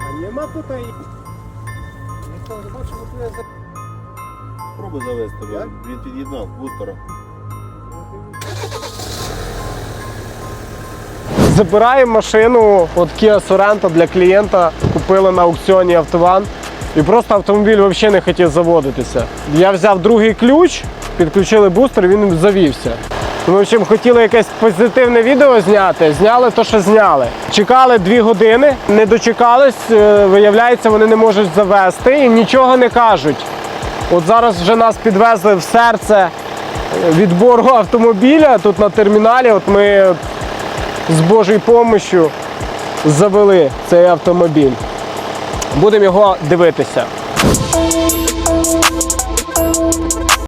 А нема за... Пробуй завести, він, він під'єднав бустера. Забираємо машину от Kia Sorento для клієнта. Купили на аукціоні Автован. І просто автомобіль взагалі не хотів заводитися. Я взяв другий ключ, підключили бустер, він завівся. Ну, В общем, хотіли якесь позитивне відео зняти, зняли то, що зняли. Чекали дві години, не дочекались, е, виявляється, вони не можуть завести і нічого не кажуть. От зараз вже нас підвезли в серце відбору автомобіля тут на терміналі. От ми з Божою допомогою завели цей автомобіль. Будемо його дивитися.